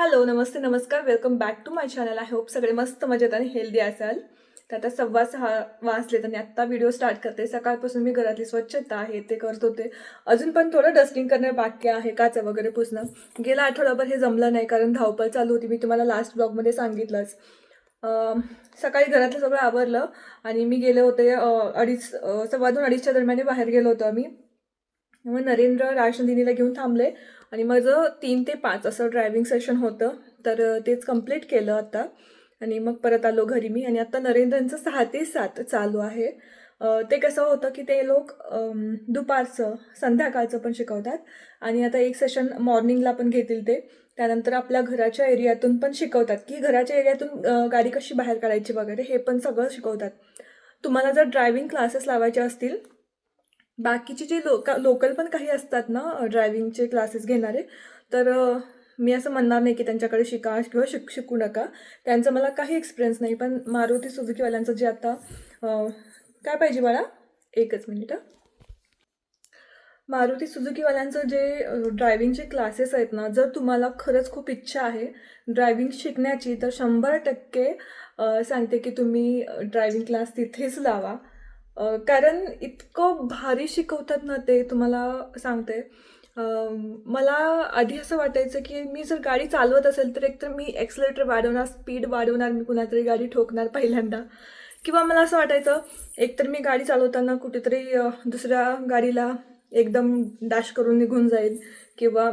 Hello नमस्ते नमस्कार. Welcome back to my channel I hope सगळे मस्त मजेत आणि हेल्दी असाल. तर आता सव्वा सहा वाजलेत आणि आत्ता व्हिडिओ स्टार्ट करते. सकाळपासून मी घरातली स्वच्छता आहे ते करत होते. अजून पण थोडं डस्टिंग करणं बाकी आहे काचा वगैरे पुसणं. गेला आठवडाभर हे जमलं नाही कारण धावपळ चालू होती. मी तुम्हाला लास्ट ब्लॉगमध्ये सांगितलंच. सकाळी घरातलं सगळं आवरलं आणि मी गेले होते अडीच सव्वा दोन अडीचच्या दरम्यान बाहेर गेलो होतो आम्ही. मग नरेंद्र राजनंदिनीला घेऊन थांबले आणि माझं तीन ते पाच असं ड्रायव्हिंग सेशन होतं. तर तेच कंप्लीट केलं आता. आणि मग परत आलो घरी मी. आणि आता नरेंद्रांचं सहा ते सात चालू आहे. ते कसं होतं की ते लोक दुपारचं संध्याकाळचं पण शिकवतात. आणि आता एक सेशन मॉर्निंगला पण घेतील ते. त्यानंतर आपल्या घराच्या एरियातून पण शिकवतात की घराच्या एरियातून गाडी कशी बाहेर काढायची वगैरे हे पण सगळं शिकवतात. तुम्हाला जर ड्रायव्हिंग क्लासेस लावायचे असतील बाकीचे जे लोक लोकल पण काही असतात ना ड्रायव्हिंगचे क्लासेस घेणारे तर मी असं म्हणणार नाही की त्यांच्याकडे शिका किंवा शिक शिकू नका. त्यांचं मला काही एक्सपिरियन्स नाही पण मारुती सुझुकीवाल्यांचं जे आता काय पाहिजे मला एकच मिनिट. मारुती सुझुकीवाल्यांचं जे ड्रायव्हिंगचे क्लासेस आहेत ना जर तुम्हाला खरंच खूप इच्छा आहे ड्रायव्हिंग शिकण्याची तर शंभर टक्के सांगते की तुम्ही ड्रायव्हिंग क्लास तिथेच लावा. कारण इतकं भारी शिकवतात ना ते तुम्हाला सांगते. मला आधी असं वाटायचं की मी जर गाडी चालवत असेल तर एकतर मी एक्सलेटर वाढवणार स्पीड वाढवणार मी कुणातरी गाडी ठोकणार पहिल्यांदा. किंवा मला असं वाटायचं एकतर मी गाडी चालवताना कुठेतरी दुसऱ्या गाडीला एकदम डॅश करून निघून जाईल. किंवा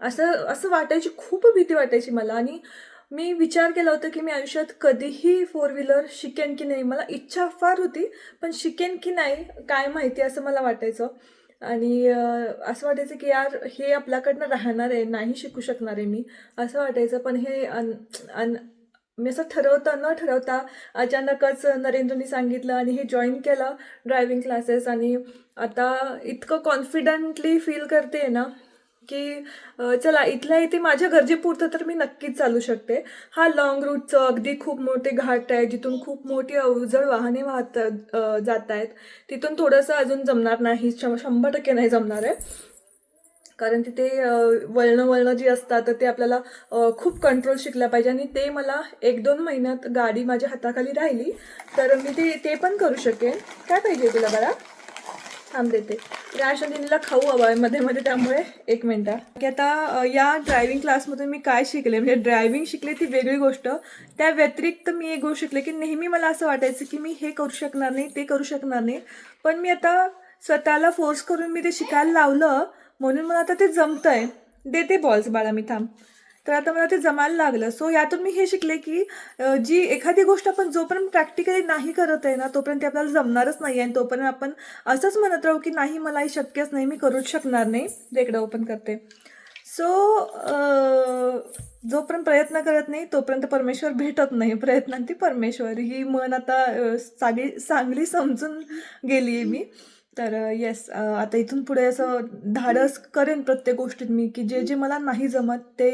असं असं वाटायची खूप भीती वाटायची मला. आणि मी विचार केला होता की मी आयुष्यात कधीही फोर व्हीलर शिकेन की नाही. मला इच्छा फार होती पण शिकेन की नाही काय माहिती असं मला वाटायचं. आणि असं वाटायचं की यार हे आपल्याकडनं राहणार आहे नाही शिकू शकणार आहे मी असं वाटायचं. पण हे अन अन मी असं ठरवता न ठरवता अचानकच नरेंद्रनी सांगितलं आणि हे जॉईन केलं ड्रायव्हिंग क्लासेस आणि आता इतकं कॉन्फिडंटली फील करते ना की चला इथल्या इथे माझ्या गरजेपुरतं तर मी नक्कीच चालू शकते. हा लॉंग रूटचं अगदी खूप मोठे घाट आहे जिथून खूप मोठी अवजड वाहने वाहत जात आहेत. तिथून थोडंसं अजून जमणार नाही शं- शंभर टक्के नाही जमणार आहे. कारण तिथे वळणं वळणं जी असतात तर ते आपल्याला खूप कंट्रोल शिकला पाहिजे. आणि ते मला एक दोन महिन्यात गाडी माझ्या हाताखाली राहिली तर मी ते ते पण करू शकेन. काय पाहिजे तुला बरा थांब देते. राशन दिनीला खाऊ हवा आहे मध्ये मध्ये त्यामुळे एक मिनटा की आता या ड्रायव्हिंग क्लासमधून मी काय शिकले? म्हणजे ड्रायव्हिंग शिकले ती वेगळी गोष्ट. त्या व्यतिरिक्त मी एक गोष्ट शिकले की नेहमी मला असं वाटायचं की मी हे करू शकणार नाही ते करू शकणार नाही. पण मी आता स्वतःला फोर्स करून मी ते शिकायला लावलं म्हणून मला आता ते जमतंय. देते बॉल्स बाळा मी थांब. तर आता मला ते जमायला लागलं. सो यातून मी हे शिकले की जी एखादी गोष्ट आपण जोपर्यंत प्रॅक्टिकली नाही करत आहे ना तोपर्यंत ते आपल्याला जमणारच नाही आहे आणि तोपर्यंत आपण असंच म्हणत राहू की नाही मला हे शक्यच नाही मी करूच शकणार नाही. रेकडं ओपन करते. सो जोपर्यंत प्रयत्न करत नाही तोपर्यंत परमेश्वर भेटत नाही. प्रयत्नांती परमेश्वर. ही मन आता चांगली चांगली समजून गेली आहे मी. तर येस आता इथून पुढे असं धाडस करेन प्रत्येक गोष्टीत मी की जे जे मला नाही जमत ते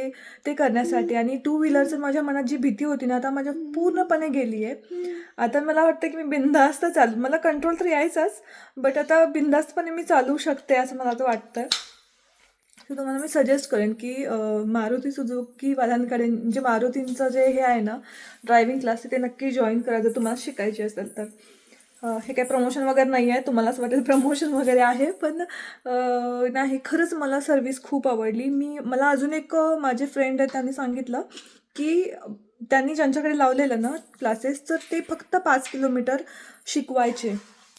ते करण्यासाठी. आणि टू व्हीलरचं माझ्या मनात जी भीती होती ना आता माझ्या पूर्णपणे गेली आहे आता मला वाटतं की मी बिंदास्त चालू मला कंट्रोल तर यायचाच बट आता बिंदास्तपणे मी चालू शकते असं मला आता वाटतं. तर तुम्हाला मी सजेस्ट करेन की मारुती सुझुकीवाल्यांकडे म्हणजे मारुतींचं जे हे आहे ना ड्रायव्हिंग क्लास ते नक्की जॉईन करा जर तुम्हाला शिकायची असेल तर. हे काही प्रमोशन वगैरे नाही आहे तुम्हाला असं वाटेल प्रमोशन वगैरे आहे पण नाही खरंच मला सर्विस खूप आवडली. मी मला अजून एक माझे फ्रेंड आहेत त्यांनी सांगितलं की त्यांनी ज्यांच्याकडे लावलेलं ना क्लासेस तर ते फक्त पाच किलोमीटर शिकवायचे.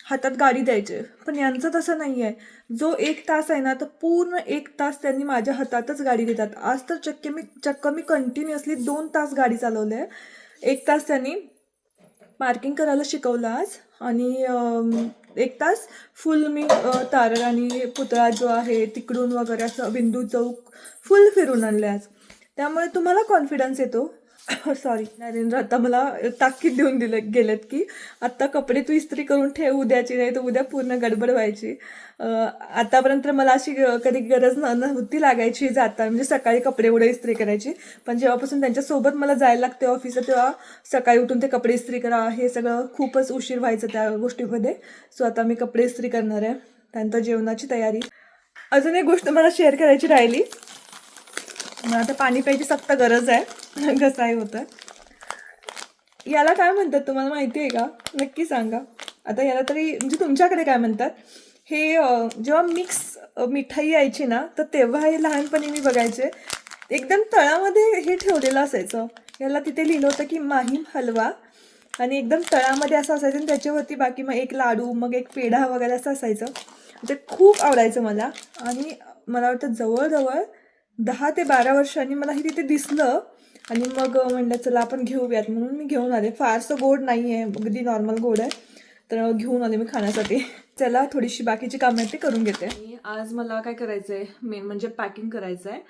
हातात गाडी द्यायचे. पण यांचं तसं नाही आहे जो एक तास आहे ना तर पूर्ण एक तास त्यांनी माझ्या हातातच गाडी देतात. आज तर चक्क मी चक्क मी कंटिन्युअसली दोन तास गाडी चालवली आहे एक तास त्यांनी पार्किंग करायला शिकवलं आज. आणि एक तास फुल मी अ, तारळ आणि पुतळा जो आहे तिकडून वगैरे असं बिंदू चौक फुल फिरून आणले आज. त्यामुळे तुम्हाला कॉन्फिडन्स येतो. सॉरी नरेंद्र आता मला ताकीद देऊन दिलं गेलेत की आत्ता कपडे तू इस्त्री करून ठेव उद्याची नाही तर उद्या पूर्ण गडबड व्हायची. आतापर्यंत मला अशी कधी गरज न नव्हती लागायची जाता म्हणजे सकाळी कपडे उडे इस्त्री करायची. पण जेव्हापासून त्यांच्यासोबत मला जायला लागते ऑफिसला तेव्हा सकाळी उठून ते कपडे इस्त्री करा हे सगळं खूपच उशीर व्हायचं त्या गोष्टीमध्ये. सो आता मी कपडे इस्त्री करणार आहे त्यानंतर जेवणाची तयारी. अजून एक गोष्ट मला शेअर करायची राहिली. मला आता पाणी प्यायची सक्त गरज आहे. घसाई होतं याला काय म्हणतात तुम्हाला माहिती आहे का? नक्की सांगा. आता याला तरी म्हणजे तुमच्याकडे काय म्हणतात? हे जेव्हा मिक्स मिठाई यायची ना तर तेव्हा हे लहानपणी मी बघायचे. एकदम तळामध्ये हे ठेवलेलं असायचं. याला तिथे लिहिलं होतं की माहीम हलवा. आणि एकदम तळामध्ये असं असायचं आणि त्याच्यावरती बाकी मग एक लाडू मग एक पेढा वगैरे असं असायचं. ते खूप आवडायचं मला. आणि मला वाटतं जवळजवळ दहा ते बारा वर्षांनी मला हे तिथे दिसलं. आणि मग म्हणलं चला आपण घेऊयात. म्हणून मी घेऊन आले. फारसं गोड नाही आहे अगदी नॉर्मल गोड आहे. तर घेऊन आले मी खाण्यासाठी. चला थोडीशी बाकीची कामं आहेत ते करून घेते. आज मला काय करायचं आहे मेन म्हणजे पॅकिंग करायचं आहे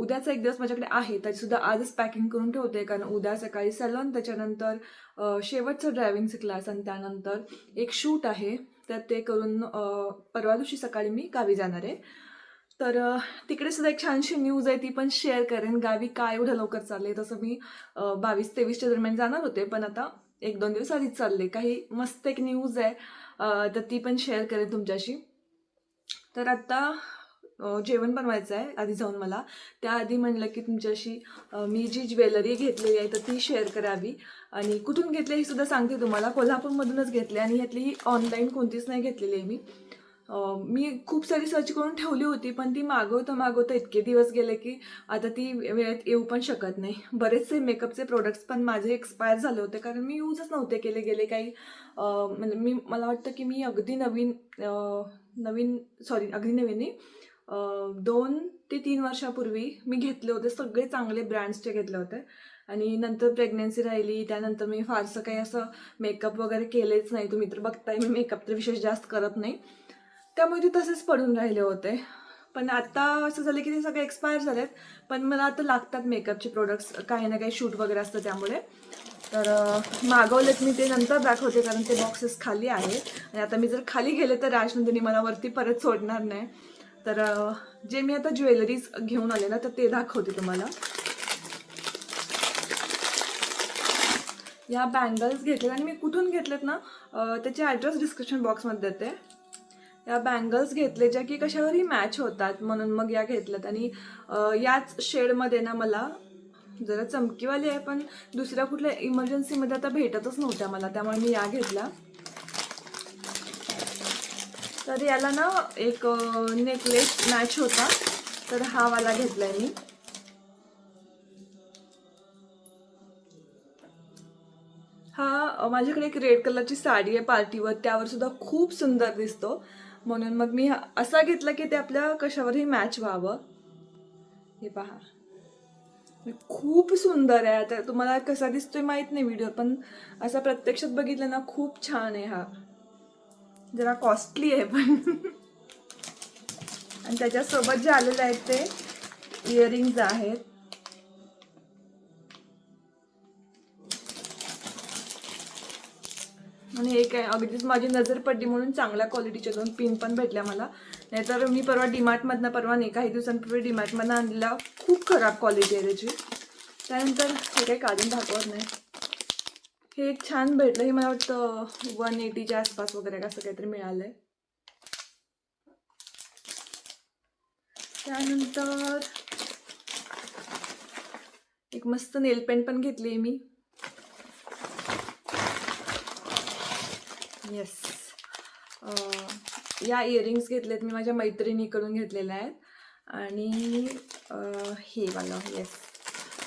उद्याचा एक दिवस माझ्याकडे आहे. तरी सुद्धा आजच पॅकिंग करून ठेवते. कारण उद्या सकाळी सॅलॉन त्याच्यानंतर शेवटचं ड्रायव्हिंगचं क्लास आणि त्यानंतर एक शूट आहे. तर ते करून परवा दिवशी सकाळी मी गावी जाणार आहे. तर तिकडे सुद्धा एक छानशी न्यूज आहे ती पण शेअर करेन. गावी काय एवढं लवकर चालले तसं मी बावीस तेवीसच्या दरम्यान जाणार होते पण आता एक दोन दिवस आधीच चालले काही मस्त एक न्यूज आहे तर ती पण शेअर करेन तुमच्याशी. तर आता जेवण बनवायचं आहे आधी जाऊन मला. त्याआधी म्हणलं की तुमच्याशी मी जी ज्वेलरी घेतलेली आहे तर ती शेअर करावी. आणि कुठून घेतली हे सुद्धा सांगते तुम्हाला. कोल्हापूरमधूनच घेतली आणि ह्यातली ऑनलाईन कोणतीच नाही घेतलेली आहे मी. मी खूप सारी सर्च करून ठेवली होती पण ती मागवता मागवता इतके दिवस गेले की आता ती वेळेत येऊ पण शकत नाही. बरेचसे मेकअपचे प्रोडक्ट्स पण माझे एक्सपायर झाले होते कारण मी यूजच नव्हते केले गेले काही म्हणजे मी मला वाटतं की मी अगदी नवीन नवीन सॉरी अगदी नवीन नाही दोन ते तीन वर्षापूर्वी मी घेतले होते सगळे चांगले ब्रँड्सचे घेतले होते. आणि नंतर प्रेग्नेन्सी राहिली त्यानंतर मी फारसं काही असं मेकअप वगैरे केलेच नाही. तुम्ही तर बघताय मी मेकअप तर विशेष जास्त करत नाही. त्यामुळे ते तसेच पडून राहिले होते. पण आता असं झालं की ते सगळे एक्सपायर झालेत. पण मला आता लागतात मेकअपचे प्रोडक्ट्स काही ना काही शूट वगैरे असतं त्यामुळे. तर मागवलेत मी ते नंतर दाखवते कारण ते बॉक्सेस खाली आहेत. आणि आता मी जर खाली गेले तर राजनंदिनी मला वरती परत सोडणार नाही. तर जे मी आता ज्वेलरीज घेऊन आले ना तर ते दाखवते तुम्हाला. या बँगल्स घेतलेत आणि मी कुठून घेतलेत ना त्याचे ॲड्रेस डिस्क्रिप्शन बॉक्समध्ये देते. या बँगल्स घेतले ज्या की कशावरही मॅच होतात म्हणून मग या घेतल्यात. आणि याच शेडमध्ये ना मला जरा चमकीवाली आहे पण दुसऱ्या कुठल्या इमर्जन्सीमध्ये आता भेटतच नव्हत्या मला त्यामुळे मी या घेतल्या. तर याला ना एक नेकलेस मॅच होता तर हा वाला घेतलाय मी. हा माझ्याकडे एक रेड कलरची साडी आहे पार्टीवर त्यावर सुद्धा खूप सुंदर दिसतो. म्हणून मग मी असा घेतला की ते आपल्या कशावरही मॅच व्हावं. हे पहा. खूप सुंदर आहे. आता तुम्हाला कसा दिसतोय माहीत नाही व्हिडिओ पण असा प्रत्यक्षात बघितलं ना खूप छान आहे हा. जरा कॉस्टली आहे पण. आणि त्याच्यासोबत जे आलेले आहेत ते इयरिंग्ज आहेत. आणि हे काय अगदीच माझी नजर पडली म्हणून चांगल्या क्वालिटीच्या दोन पिन पण भेटल्या मला. नाहीतर मी परवा डीमार्टमधनं परवा नाही काही दिवसांपूर्वी डीमार्टमधनं आणलेला खूप खराब क्वालिटी आहे त्याची. त्यानंतर हे काही काढून दाखवत नाही. हे एक छान भेटलं हे मला वाटतं वन एटीच्या आसपास वगैरे असं काहीतरी मिळालं आहे त्यानंतर एक मस्त नेल पेंट पण घेतली आहे मी. येस या इयरिंग्स घेतलेत मी माझ्या मैत्रिणीकडून घेतलेल्या आहेत. आणि हे वाला येस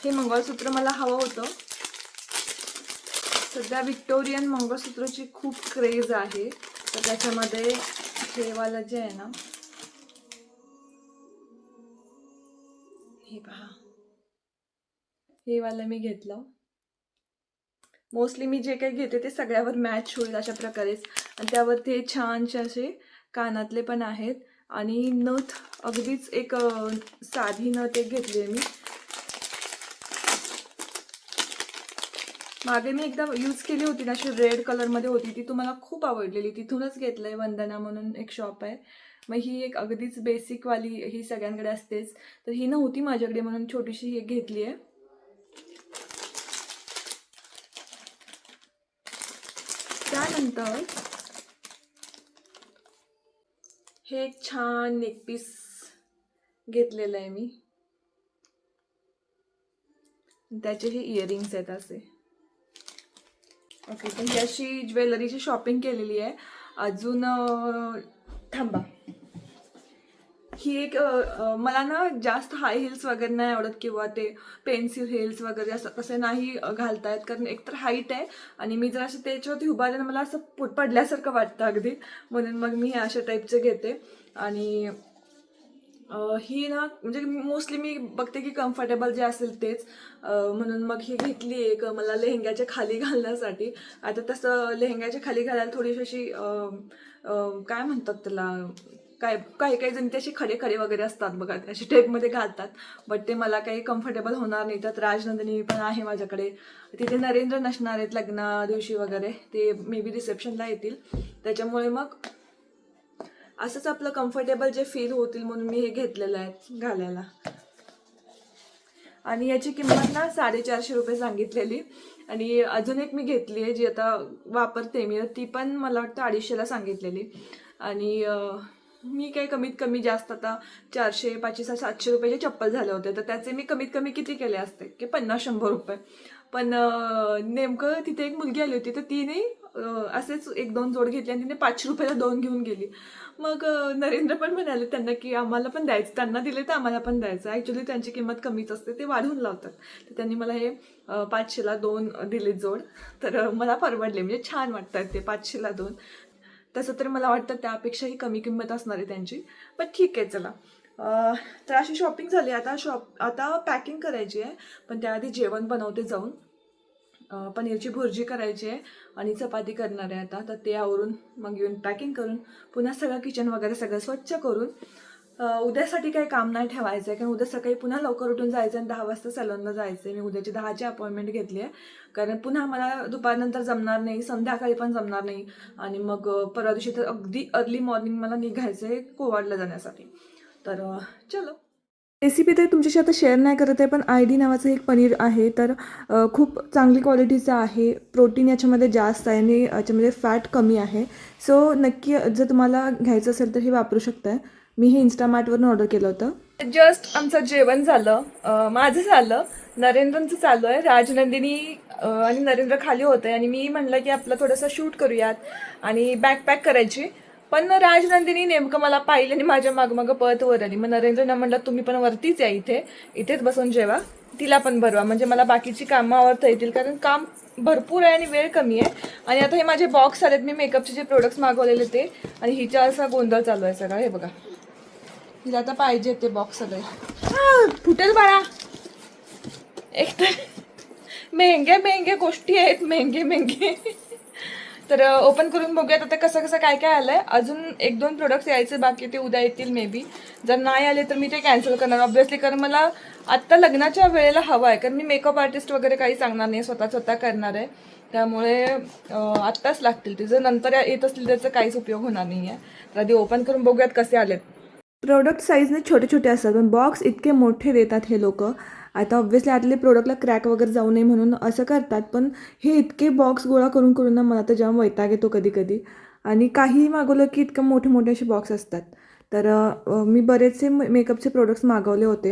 हे मंगळसूत्र मला हवं होतं. सध्या विक्टोरियन मंगळसूत्राची खूप क्रेज आहे. तर त्याच्यामध्ये हे वाला जे आहे ना हे पहा. हे वाला मी घेतलं. मोस्टली मी जे काही घेते ते सगळ्यावर मॅच होईल अशा प्रकारेच. आणि त्यावरती ते छानसे असे कानातले पण आहेत. आणि नथ अगदीच एक साधी नथ एक घेतली आहे मी. मागे मी एकदा यूज केली होती ना अशी रेड कलरमध्ये होती. ती तुम्हाला खूप आवडलेली. तिथूनच घेतलं आहे वंदना म्हणून एक शॉप आहे. मग ही एक अगदीच बेसिकवाली ही सगळ्यांकडे असतेच. तर ही नव्हती माझ्याकडे म्हणून छोटीशी ही एक घेतली आहे त्यानंतर हे एक छान नेकपीस घेतलेलं आहे मी. त्याचे हे इयरिंग्स आहेत असे. ओके पण ही अशी ज्वेलरीची शॉपिंग केलेली आहे. अजून थांबा. ही एक मला ना जास्त हाय हिल्स वगैरे नाही आवडत किंवा ते पेन्सिल हिल्स वगैरे असं तसे नाही घालता येत कारण एकतर हाईट आहे आणि मी जर असं त्याच्यावरती उभारले ना मला असं पुट पडल्यासारखं वाटतं अगदी. म्हणून मग मी हे अशा टाईपचे घेते. आणि ही ना म्हणजे मोस्टली मी बघते की कम्फर्टेबल जे असेल तेच. म्हणून मग ही घेतली एक मला लेहंग्याच्या खाली घालण्यासाठी. आता तसं लेहंग्याच्या खाली घालायला थोडीशी अशी काय म्हणतात त्याला? काय काही काही जण त्याचे खरे खरे वगैरे असतात बघा ते असे टेपमध्ये घालतात. बट ते मला काही कम्फर्टेबल होणार नाही. त्यात राजनंदिनी पण आहे माझ्याकडे. तिथे नरेंद्र नसणार आहेत लग्ना दिवशी वगैरे. ते मे बी रिसेप्शनला येतील. त्याच्यामुळे मग असंच आपलं कम्फर्टेबल जे फील होतील म्हणून मी हे घेतलेलं आहे घालायला. आणि याची किंमत ना साडेचारशे रुपये सांगितलेली. आणि अजून एक मी घेतली आहे जी आता वापरते मी. ती पण मला वाटतं अडीचशेला सांगितलेली. आणि मी काय कमीत कमी जास्त आता चारशे पाचशे सहा सातशे रुपयाचे चप्पल झाले होते. तर त्याचे मी कमीत कमी किती केले असते? की पन्नास शंभर रुपये. पण नेमकं तिथे एक मुलगी आली होती. तर तिने असेच एक दोन जोड घेतले आणि तिने पाचशे रुपयाला दोन घेऊन गेली. मग नरेंद्र पण म्हणाले त्यांना की आम्हाला पण द्यायचं. त्यांना दिले तर आम्हाला पण द्यायचं. ॲक्च्युली त्यांची किंमत कमीच असते. ते वाढवून लावतात. तर त्यांनी मला हे पाचशेला दोन दिले जोड. तर मला परवडले. म्हणजे छान वाटतात ते पाचशेला दोन. तसं तर मला वाटतं त्यापेक्षाही कमी किंमत असणार आहे त्यांची. पण ठीक आहे चला. तर अशी शॉपिंग झाली. आता शॉप आता पॅकिंग करायची आहे. पण त्याआधी जेवण बनवते जाऊन. पनीरची भुर्जी करायची आहे आणि चपाती करणार आहे आता. तर ते आवरून मग येऊन पॅकिंग करून पुन्हा सगळं किचन वगैरे सगळं स्वच्छ करून उद्यासाठी काही काम नाही ठेवायचं आहे कारण उद्या सकाळी पुन्हा लवकर उठून जायचं आणि दहा वाजता सलूनला जायचं आहे मी उद्याची दहाची अपॉइंटमेंट घेतली आहे कारण पुन्हा मला दुपारनंतर जमणार नाही संध्याकाळी पण जमणार नाही. आणि मग परवा दिवशी तर अगदी अर्ली मॉर्निंग मला निघायचं आहे कोवाडला जाण्यासाठी. तर चलो. रेसिपी तर तुमच्याशी आता शेअर नाही करत आहे पण आय डी नावाचं एक पनीर आहे. तर खूप चांगली क्वालिटीचं आहे. प्रोटीन याच्यामध्ये जास्त आहे आणि याच्यामध्ये फॅट कमी आहे. सो नक्की जर तुम्हाला घ्यायचं असेल तर हे वापरू शकताय. मी हे इन्स्टामार्टवरून ऑर्डर केलं होतं. जस्ट आमचं जेवण झालं. माझं झालं. नरेंद्रचं चालू आहे. राजनंदिनी आणि नरेंद्र खाली होते. आणि मी म्हणलं की आपलं थोडंसं शूट करूयात. आणि बॅकपॅक करायची. पण राजनंदिनी नेमकं मला पाहिलं आणि माझ्या मागमागं पळत वर आली. मग नरेंद्रनं म्हटलं तुम्ही पण वरतीच या इथे. इथेच बसून जेवा. तिला पण भरवा. म्हणजे मला बाकीची कामं आवडता येतील. कारण काम भरपूर आहे आणि वेळ कमी आहे. आणि आता हे माझे बॉक्स आलेत. मी मेकअपचे जे प्रोडक्ट्स मागवलेले ते. आणि हिचा असा गोंधळ चालू आहे सगळा. हे बघा. हिला आता पाहिजे ते बॉक्स सगळे. फुटेल बाळा. एक तर मेहंगे मेहंगे गोष्टी आहेत मेहंगे मेहंगे. तर ओपन करून बघूयात आता कसं कसं काय काय आलं आहे अजून एक दोन प्रोडक्ट्स यायचे बाकी ते उद्या येतील मे बी जर नाही आले तर मी ते कॅन्सल करणार ऑब्व्हियसली कारण मला आत्ता लग्नाच्या वेळेला हवं आहे. कारण मी मेकअप आर्टिस्ट वगैरे काही सांगणार नाही स्वतः स्वतः करणार आहे. त्यामुळे आत्ताच लागतील ते. जर नंतर येत असतील त्याचा काहीच उपयोग होणार नाही आहे तर आधी ओपन करून बघूयात कसे आलेत. प्रोडक्ट साईजने छोटे छोटे असतात पण बॉक्स इतके मोठे देतात हे लोक. आता ऑब्व्हियसली आतले प्रोडक्टला क्रॅक वगैरे जाऊ नये म्हणून असं करतात पण हे इतके बॉक्स गोळा करून करून ना मला तर जेव्हा वैताग येतो कधी कधी आणि काही मागवलं की इतकं मोठे मोठे असे बॉक्स असतात. तर मी बरेचसे मेकअपचे प्रोडक्ट्स मागवले होते.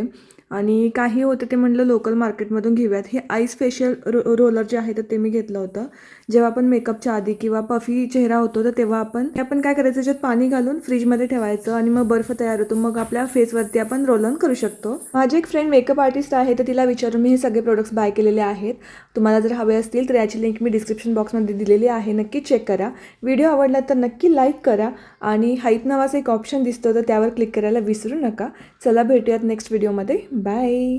आणि काही होते ते म्हटलं लोकल मार्केटमधून घेऊयात. हे आईस फेशियल रो रोलर जे आहे तर ते मी घेतलं होतं. जेव्हा आपण मेकअपच्या आधी किंवा पफी चेहरा होतो तर तेव्हा आपण ते आपण काय करायचं? त्याच्यात पाणी घालून फ्रीजमध्ये ठेवायचं आणि मग बर्फ तयार होतो. मग आपल्या फेसवरती आपण रोल ऑन करू शकतो. माझी एक फ्रेंड मेकअप आर्टिस्ट आहे तर तिला विचारून मी हे सगळे प्रोडक्ट्स बाय केलेले आहेत. तुम्हाला जर हवे असतील तर याची लिंक मी डिस्क्रिप्शन बॉक्समध्ये दिलेली आहे. नक्की चेक करा. व्हिडिओ आवडला तर नक्की लाईक करा आणि हाईप नावाचं एक ऑप्शन दिसतं तर त्यावर क्लिक करायला विसरू नका. चला भेटूयात नेक्स्ट व्हिडिओमध्ये बाय